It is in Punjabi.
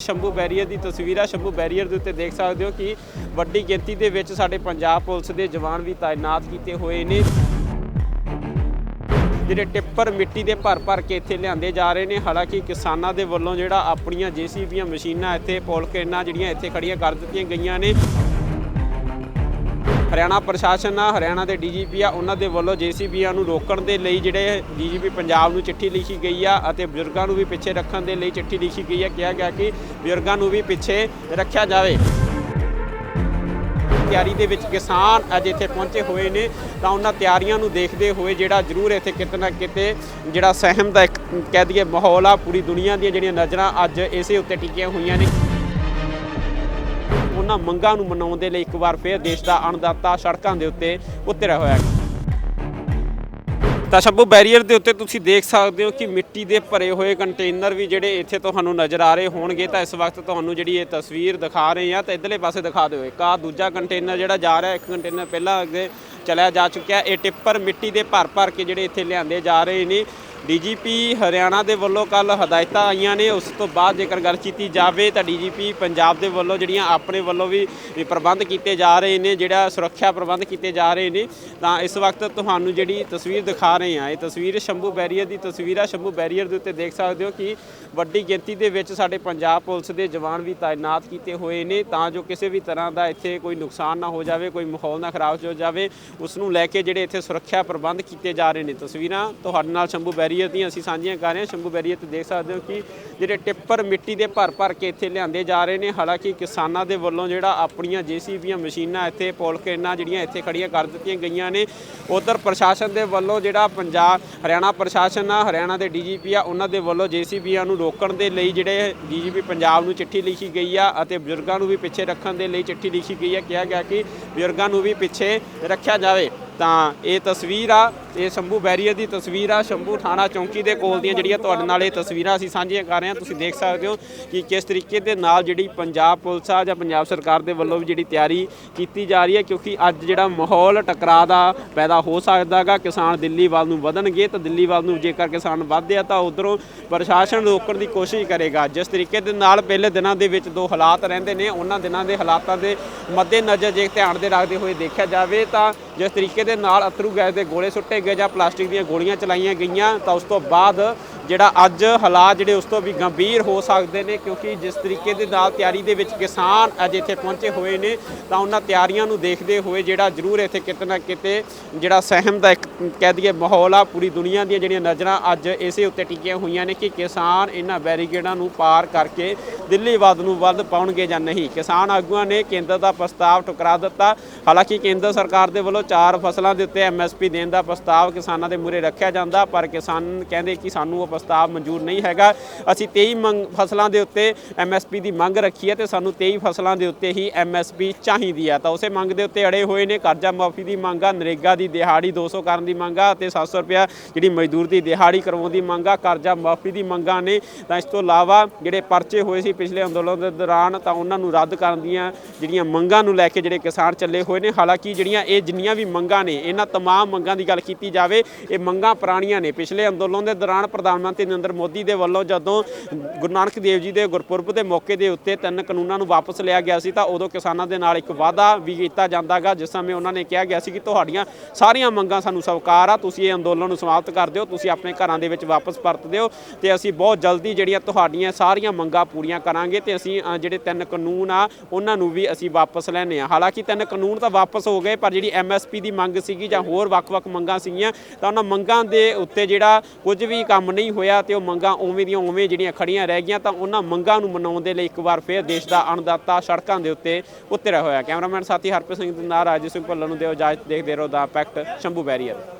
ਸ਼ੰਭੂ ਬੈਰੀਅਰ ਦੀ ਤਸਵੀਰ ਆ ਸ਼ੰਭੂ ਬੈਰੀਅਰ ਦੇ ਉੱਤੇ ਦੇਖ ਸਕਦੇ ਹੋ ਕਿ ਵੱਡੀ ਗਿਣਤੀ ਦੇ ਵਿੱਚ ਸਾਡੇ ਪੰਜਾਬ ਪੁਲਿਸ ਦੇ ਜਵਾਨ ਵੀ ਤਾਇਨਾਤ ਕੀਤੇ ਹੋਏ ਨੇ। ਜਿਹੜੇ ਟਿੱਪਰ ਮਿੱਟੀ ਦੇ ਭਰ ਭਰ ਕੇ ਇੱਥੇ ਲਿਆਂਦੇ ਜਾ ਰਹੇ ਨੇ, ਹਾਲਾਂਕਿ ਕਿਸਾਨਾਂ ਦੇ ਵੱਲੋਂ ਜਿਹੜਾ ਆਪਣੀਆਂ ਜੀਸੀਬੀਆਂ ਮਸ਼ੀਨਾਂ ਇੱਥੇ ਪੋਲਕੇਨਾਂ ਜਿਹੜੀਆਂ ਇੱਥੇ ਖੜੀਆਂ ਕਰ ਦਿੱਤੀਆਂ ਗਈਆਂ ਨੇ। ਹਰਿਆਣਾ ਪ੍ਰਸ਼ਾਸਨ ਆ, ਹਰਿਆਣਾ ਦੇ ਡੀਜੀਪੀ ਆ, ਉਹਨਾਂ ਦੇ ਵੱਲੋਂ ਜੀਸੀਬੀਆਂ ਨੂੰ ਰੋਕਣ ਦੇ ਲਈ ਜਿਹੜੇ ਡੀਜੀਪੀ ਪੰਜਾਬ ਨੂੰ ਚਿੱਠੀ ਲਿਖੀ ਗਈ ਆ ਅਤੇ ਬਜ਼ੁਰਗਾਂ ਨੂੰ ਵੀ ਪਿੱਛੇ ਰੱਖਣ ਦੇ ਲਈ ਚਿੱਠੀ ਲਿਖੀ ਗਈ ਆ, ਕਿਹਾ ਗਿਆ ਕਿ ਬਜ਼ੁਰਗਾਂ ਨੂੰ ਵੀ ਪਿੱਛੇ ਰੱਖਿਆ ਜਾਵੇ। ਤਿਆਰੀ ਦੇ ਵਿੱਚ ਕਿਸਾਨ ਅੱਜ ਇੱਥੇ ਪਹੁੰਚੇ ਹੋਏ ਨੇ, ਤਾਂ ਉਹਨਾਂ ਤਿਆਰੀਆਂ ਨੂੰ ਦੇਖਦੇ ਹੋਏ ਜਿਹੜਾ ਜ਼ਰੂਰ ਇੱਥੇ ਕਿਤੇ ਨਾ ਕਿਤੇ ਜਿਹੜਾ ਸਹਿਮ ਦਾ ਇੱਕ ਕਹਿ ਦਈਏ ਮਾਹੌਲ ਆ, ਪੂਰੀ ਦੁਨੀਆ ਦੀਆਂ ਜਿਹੜੀਆਂ ਨਜ਼ਰਾਂ ਅੱਜ ਇਸੇ ਉੱਤੇ ਟਿਕੀਆਂ ਹੋਈਆਂ ਨੇ। ਉਹਨਾਂ ਮੰਗਾਂ ਨੂੰ ਮਨਾਉਣ ਦੇ ਲਈ ਇੱਕ ਵਾਰ ਫਿਰ ਦੇਸ਼ ਦਾ ਅਣਦਾਤਾ ਸੜਕਾਂ ਦੇ ਉੱਤੇ ਉਤਰਿਆ ਹੋਇਆ ਹੈ। ਤਾਂ ਸ਼ੰਭੂ, ਬੈਰੀਅਰ ਦੇ ਉੱਤੇ ਤੁਸੀਂ ਦੇਖ ਸਕਦੇ ਹੋ ਕਿ ਮਿੱਟੀ ਦੇ ਭਰੇ ਹੋਏ ਕੰਟੇਨਰ ਵੀ ਜਿਹੜੇ ਇੱਥੇ ਤੁਹਾਨੂੰ ਨਜ਼ਰ ਆ ਰਹੇ ਹੋਣਗੇ। ਤਾਂ ਇਸ ਵਕਤ ਤੁਹਾਨੂੰ ਜਿਹੜੀ ਇਹ ਤਸਵੀਰ ਦਿਖਾ ਰਹੇ ਆ ਤਾਂ ਇਧਰਲੇ ਪਾਸੇ ਦਿਖਾ ਦਿਓ ਇੱਕ। ਆ ਦੂਜਾ ਕੰਟੇਨਰ ਜਿਹੜਾ ਜਾ ਰਿਹਾ, ਇੱਕ ਕੰਟੇਨਰ ਪਹਿਲਾਂ ਅੱਗੇ ਚਲਿਆ ਜਾ ਚੁੱਕਿਆ। ਇਹ ਟਿੱਪਰ ਮਿੱਟੀ ਦੇ ਭਰ ਭਰ ਕੇ ਜਿਹੜੇ ਇੱਥੇ ਲਿਆਂਦੇ ਜਾ ਰਹੇ ਨੇ। ਡੀਜੀਪੀ ਹਰਿਆਣਾ ਦੇ ਵੱਲੋਂ ਕੱਲ ਹਦਾਇਤਾਂ ਆਈਆਂ ਨੇ। ਉਸ ਤੋਂ ਬਾਅਦ ਜੇਕਰ ਗੱਲ ਕੀਤੀ ਜਾਵੇ ਤਾਂ ਡੀਜੀਪੀ ਪੰਜਾਬ ਦੇ ਵੱਲੋਂ ਜਿਹੜੀਆਂ ਆਪਣੇ ਵੱਲੋਂ ਵੀ ਪ੍ਰਬੰਧ ਕੀਤੇ ਜਾ ਰਹੇ ਨੇ, ਜਿਹੜਾ ਸੁਰੱਖਿਆ ਪ੍ਰਬੰਧ ਕੀਤੇ ਜਾ ਰਹੇ ਨੇ, ਤਾਂ ਇਸ ਵਕਤ ਤੁਹਾਨੂੰ ਜਿਹੜੀ ਤਸਵੀਰ ਦਿਖਾ ਰਹੇ ਹਾਂ। ਇਹ ਤਸਵੀਰ ਸ਼ੰਭੂ ਬੈਰੀਅਰ ਦੀ ਤਸਵੀਰ ਆ। ਸ਼ੰਭੂ ਬੈਰੀਅਰ ਦੇ ਉੱਤੇ ਦੇਖ ਸਕਦੇ ਹੋ ਕਿ ਵੱਡੀ ਗਿਣਤੀ ਦੇ ਵਿੱਚ ਸਾਡੇ ਪੰਜਾਬ ਪੁਲਿਸ ਦੇ ਜਵਾਨ ਵੀ ਤਾਇਨਾਤ ਕੀਤੇ ਹੋਏ ਨੇ। ਤਾਂ ਜੋ ਕਿਸੇ ਵੀ ਤਰ੍ਹਾਂ ਦਾ ਇੱਥੇ ਕੋਈ ਨੁਕਸਾਨ ਨਾ ਹੋ ਜਾਵੇ, ਕੋਈ ਮਾਹੌਲ ਨਾ ਖਰਾਬ ਹੋ ਜਾਵੇ, ਉਸ ਨੂੰ ਲੈ ਕੇ ਜਿਹੜੇ ਇੱਥੇ ਸੁਰੱਖਿਆ ਪ੍ਰਬੰਧ ਕੀਤੇ ਜਾ ਰਹੇ ਨੇ। ਤਸਵੀਰਾਂ ਤੁਹਾਡੇ ਨਾਲ ਸ਼ੰਭੂ ਬੈਰੀਅਰ ਦੀਆਂ ਅਸੀਂ ਸਾਂਝੀਆਂ ਕਰ ਰਹੇ ਹਾਂ। ਸ਼ੰਭੂ ਬੈਰੀਅਰ ਤੇ ਦੇਖ ਸਕਦੇ ਹੋ ਕਿ ਜਿਹੜੇ ਟਿੱਪਰ ਮਿੱਟੀ ਦੇ ਭਰ ਭਰ ਕੇ ਇੱਥੇ ਲਿਆਂਦੇ ਜਾ ਰਹੇ ਨੇ। ਹਾਲਾਂਕਿ ਕਿਸਾਨਾਂ ਦੇ ਵੱਲੋਂ ਜਿਹੜਾ ਆਪਣੀਆਂ ਜੀਸੀਬੀਆਂ ਮਸ਼ੀਨਾਂ ਇੱਥੇ ਪੋਲਕੇਨਾਂ ਜਿਹੜੀਆਂ ਇੱਥੇ ਖੜੀਆਂ ਕਰ ਦਿੱਤੀਆਂ ਗਈਆਂ ਨੇ। ਉਧਰ ਪ੍ਰਸ਼ਾਸਨ ਦੇ ਵੱਲੋਂ ਜਿਹੜਾ ਪੰਜਾਬ, ਹਰਿਆਣਾ ਪ੍ਰਸ਼ਾਸਨ ਆ, ਹਰਿਆਣਾ ਦੇ ਡੀਜੀਪੀ ਆ, ਉਹਨਾਂ ਦੇ ਵੱਲੋਂ ਜੀਸੀਬੀਆਂ ਨੂੰ ਰੋਕਣ ਦੇ ਲਈ ਜਿਹੜੇ ਡੀਜੀਪੀ ਪੰਜਾਬ ਨੂੰ ਚਿੱਠੀ ਲਿਖੀ ਗਈ ਆ ਅਤੇ ਬਜ਼ੁਰਗਾਂ ਨੂੰ ਵੀ ਪਿੱਛੇ ਰੱਖਣ ਦੇ ਲਈ ਚਿੱਠੀ ਲਿਖੀ ਗਈ ਆ। ਕਿਹਾ ਗਿਆ ਕਿ ਬਜ਼ੁਰਗਾਂ ਨੂੰ ਵੀ ਪਿੱਛੇ ਰੱਖਿਆ ਜਾਵੇ। ਤਾਂ ਇਹ ਤਸਵੀਰ ਆ, ਇਹ ਸ਼ੰਭੂ ਬੈਰੀਅਰ ਦੀ ਤਸਵੀਰ ਆ, ਸ਼ੰਭੂ ਥਾਣਾ ਚੌਂਕੀ ਦੇ ਕੋਲ ਦੀਆਂ ਜਿਹੜੀਆਂ ਤੁਹਾਡੇ ਨਾਲ ਇਹ ਤਸਵੀਰਾਂ ਅਸੀਂ ਸਾਂਝੀਆਂ ਕਰ ਰਹੇ ਹਾਂ। ਤੁਸੀਂ ਦੇਖ ਸਕਦੇ ਹੋ ਕਿ ਕਿਸ ਤਰੀਕੇ ਦੇ ਨਾਲ ਜਿਹੜੀ ਪੰਜਾਬ ਪੁਲਿਸ ਆ ਜਾਂ ਪੰਜਾਬ ਸਰਕਾਰ ਦੇ ਵੱਲੋਂ ਵੀ ਜਿਹੜੀ ਤਿਆਰੀ ਕੀਤੀ ਜਾ ਰਹੀ ਹੈ, ਕਿਉਂਕਿ ਅੱਜ ਜਿਹੜਾ ਮਾਹੌਲ ਟਕਰਾਅ ਦਾ ਪੈਦਾ ਹੋ ਸਕਦਾਗਾ ਕਿਸਾਨ ਦਿੱਲੀ ਵੱਲ ਨੂੰ ਵਧਣਗੇ ਤਾਂ ਦਿੱਲੀ ਵੱਲ ਨੂੰ ਜੇਕਰ ਕਿਸਾਨ ਵਧਦੇ ਆ ਤਾਂ ਉਧਰੋਂ ਪ੍ਰਸ਼ਾਸਨ ਰੋਕਣ ਦੀ ਕੋਸ਼ਿਸ਼ ਕਰੇਗਾ। ਜਿਸ ਤਰੀਕੇ ਦੇ ਨਾਲ ਪਹਿਲੇ ਦਿਨਾਂ ਦੇ ਵਿੱਚ ਦੋ ਹਾਲਾਤ ਰਹਿੰਦੇ ਨੇ, ਉਹਨਾਂ ਦਿਨਾਂ ਦੇ ਹਾਲਾਤਾਂ ਦੇ ਮੱਦੇਨਜ਼ਰ ਜੇ ਧਿਆਨ ਦੇ ਰੱਖਦੇ ਹੋਏ ਦੇਖਿਆ ਜਾਵੇ ਤਾਂ ਜਿਸ ਤਰੀਕੇ ਦੇ ਨਾਲ ਅਥਰੂ ਗੈਸ ਦੇ ਗੋਲੇ ਸੁੱਟੇ ਗਏ ਜਾਂ ਪਲਾਸਟਿਕ ਦੀਆਂ ਗੋਲੀਆਂ ਚਲਾਈਆਂ ਗਈਆਂ, ਤਾਂ ਉਸ ਤੋਂ ਬਾਅਦ ਜਿਹੜਾ ਅੱਜ ਹਾਲਾਤ ਜਿਹੜੇ ਉਸ ਤੋਂ ਵੀ ਗੰਭੀਰ ਹੋ ਸਕਦੇ ਨੇ, ਕਿਉਂਕਿ ਜਿਸ ਤਰੀਕੇ ਦੇ ਨਾਲ ਤਿਆਰੀ ਦੇ ਵਿੱਚ ਕਿਸਾਨ ਅੱਜ ਇੱਥੇ ਪਹੁੰਚੇ ਹੋਏ ਨੇ, ਤਾਂ ਉਹਨਾਂ ਤਿਆਰੀਆਂ ਨੂੰ ਦੇਖਦੇ ਹੋਏ ਜਿਹੜਾ ਜ਼ਰੂਰ ਇੱਥੇ ਕਿਤੇ ਨਾ ਕਿਤੇ ਜਿਹੜਾ ਸਹਿਮ ਦਾ ਇੱਕ ਕਹਿ ਦਈਏ ਮਾਹੌਲ ਆ, ਪੂਰੀ ਦੁਨੀਆ ਦੀਆਂ ਜਿਹੜੀਆਂ ਨਜ਼ਰਾਂ ਅੱਜ ਇਸੇ ਉੱਤੇ ਟਿਕੀਆਂ ਹੋਈਆਂ ਨੇ ਕਿ ਕਿਸਾਨ ਇਹਨਾਂ ਬੈਰੀਕੇਡਾਂ ਨੂੰ ਪਾਰ ਕਰਕੇ ਦਿੱਲੀ ਵੱਧ ਨੂੰ ਵੱਧ ਪਾਉਣਗੇ ਜਾਂ ਨਹੀਂ। ਕਿਸਾਨ ਆਗੂਆਂ ਨੇ ਕੇਂਦਰ ਦਾ ਪ੍ਰਸਤਾਵ ਟੁਕਰਾ ਦਿੱਤਾ। ਹਾਲਾਂਕਿ ਕੇਂਦਰ ਸਰਕਾਰ ਦੇ ਵੱਲੋਂ ਚਾਰ ਫਸਲਾਂ ਦੇ ਉੱਤੇ ਐਮਐਸਪੀ ਦੇਣ ਦਾ ਪ੍ਰਸਤਾਵ ਕਿਸਾਨਾਂ ਦੇ ਮੂਰੇ ਰੱਖਿਆ ਜਾਂਦਾ, ਪਰ ਕਿਸਾਨ ਕਹਿੰਦੇ ਕਿ ਸਾਨੂੰ ਉਹ ਪ੍ਰਸਤਾਵ ਮਨਜ਼ੂਰ ਨਹੀਂ ਹੈਗਾ। ਅਸੀਂ 23 ਮੰਗ, ਫਸਲਾਂ ਦੇ ਉੱਤੇ ਐਮਐਸਪੀ ਦੀ ਮੰਗ ਰੱਖੀ ਹੈ ਤੇ ਸਾਨੂੰ 23 ਫਸਲਾਂ ਦੇ ਉੱਤੇ ਹੀ ਐਮਐਸਪੀ ਚਾਹੀਦੀ ਹੈ। ਤਾਂ ਉਸੇ ਮੰਗ ਦੇ ਉੱਤੇ ਅੜੇ ਹੋਏ ਨੇ ਕਰਜ਼ਾ ਮਾਫੀ ਦੀ ਮੰਗ ਆ, ਨਰੇਗਾ ਦੀ ਦਿਹਾੜੀ 200 ਕਰਨ ਦੀ ਮੰਗ ਆ ਤੇ 700 ਰੁਪਿਆ ਜਿਹੜੀ ਮਜ਼ਦੂਰ ਦੀ ਦਿਹਾੜੀ ਕਰਵਾਉਣ ਦੀ ਮੰਗ ਆ, ਕਰਜ਼ਾ ਮਾਫੀ ਦੀ ਮੰਗਾਂ ਨੇ। ਤਾਂ ਇਸ ਤੋਂ ਇਲਾਵਾ ਜਿਹੜੇ ਪਰਚੇ ਹੋਏ ਸੀ ਪਿਛਲੇ ਅੰਦੋਲਨ ਦੇ ਦੌਰਾਨ ਤਾਂ ਉਹਨਾਂ ਨੂੰ ਰੱਦ ਕਰਨ ਦੀਆਂ ਜਿਹੜੀਆਂ ਮੰਗਾਂ ਨੂੰ ਲੈ ਕੇ ਜਿਹੜੇ ਕਿਸਾਨ ਚੱਲੇ ਹੋਏ ਨੇ, ਹਾਲਾਂਕਿ ਜਿਹੜੀਆਂ ਇਹ ਜਿੰਨੀਆਂ ਵੀ ਮੰਗਾਂ ਨੇ। ਇਹਨਾਂ ਤਮਾਮ ਮੰਗਾਂ ਦੀ ਗੱਲ ਕੀਤੀ ਜਾਵੇ, ਇਹ ਮੰਗਾਂ ਪੁਰਾਣੀਆਂ ਨੇ। ਪਿਛਲੇ ਅੰਦੋਲਨ ਦੇ ਦੌਰਾਨ ਪ੍ਰਧਾਨ ਮੰਤਰੀ ਨਰਿੰਦਰ ਮੋਦੀ ਦੇ ਵੱਲੋਂ ਜਦੋਂ ਗੁਰੂ ਨਾਨਕ ਦੇਵ ਜੀ ਦੇ ਗੁਰਪੁਰਬ ਦੇ ਮੌਕੇ ਦੇ ਉੱਤੇ ਤਿੰਨ ਕਾਨੂੰਨਾਂ ਨੂੰ ਵਾਪਸ ਲਿਆ ਗਿਆ ਸੀ, ਤਾਂ ਉਦੋਂ ਕਿਸਾਨਾਂ ਦੇ ਨਾਲ ਇੱਕ ਵਾਅਦਾ ਵੀ ਕੀਤਾ ਜਾਂਦਾਗਾ, ਜਿਸ ਸਮੇਂ ਉਹਨਾਂ ਨੇ ਕਿਹਾ ਗਿਆ ਸੀ ਕਿ ਤੁਹਾਡੀਆਂ ਸਾਰੀਆਂ ਮੰਗਾਂ ਸਾਨੂੰ ਸਵੀਕਾਰ ਆ, ਤੁਸੀਂ ਇਹ ਅੰਦੋਲਨ ਨੂੰ ਸਮਾਪਤ ਕਰ ਦਿਓ, ਤੁਸੀਂ ਆਪਣੇ ਘਰਾਂ ਦੇ ਵਿੱਚ ਵਾਪਸ ਪਰਤ ਦਿਓ ਤੇ ਅਸੀਂ ਬਹੁਤ ਜਲਦੀ ਜਿਹੜੀਆਂ ਤੁਹਾਡੀਆਂ ਸਾਰੀਆਂ ਮੰਗਾਂ ਪੂਰੀਆਂ ਕਰਾਂਗੇ ਤੇ ਅਸੀਂ ਜਿਹੜੇ ਤਿੰਨ ਕਾਨੂੰਨ ਆ, ਉਹਨਾਂ ਨੂੰ ਵੀ ਅਸੀਂ ਵਾਪਸ ਲੈਣੇ ਆ ਹਾਲਾਂਕਿ ਤਿੰਨ ਕਾਨੂੰਨ ਤਾਂ ਵਾਪਸ ਹੋ ਗਏ, ਪਰ ਜਿਹੜੀ ਐਮਐਸਪੀ ਦੀ ਮੰਗ ਸੀਗੀ ਜਾਂ ਹੋਰ ਵੱਖ-ਵੱਖ ਮੰਗਾਂ ਸੀਗੀਆਂ, ਤਾਂ ਉਹਨਾਂ ਮੰਗਾਂ ਦੇ ਉੱਤੇ ਜਿਹੜਾ ਕੁਝ ਵੀ ਕੰਮ ਨਹੀਂ ਹੋਇਆ ਤੇ ਉਹ ਮੰਗਾਂ ਉਵੇਂ ਦੀਆਂ ਉਵੇਂ ਜਿਹੜੀਆਂ ਖੜੀਆਂ ਰਹਿ ਗਈਆਂ, ਤਾਂ ਉਹਨਾਂ ਮੰਗਾਂ ਨੂੰ ਮਨਾਉਣ ਦੇ ਲਈ ਇੱਕ ਵਾਰ ਫਿਰ ਦੇਸ਼ ਦਾ ਅਣਦਾਤਾ ਸੜਕਾਂ ਦੇ ਉੱਤੇ ਉਤਰਿਆ ਹੋਇਆ। ਕੈਮਰਾਮੈਨ ਸਾਥੀ ਹਰਪ੍ਰੀਤ ਸਿੰਘ ਦੇ ਨਾਲ ਰਾਜੇ ਸਿੰਘ ਭੱਲਾ ਨੂੰ ਦਿਓ ਇਜਾਜ਼ਤ, ਦੇਖਦੇ ਰਹੋ ਦਾ ਪੈਕਟ ਸ਼ੰਭੂ ਬੈਰੀਅਰ।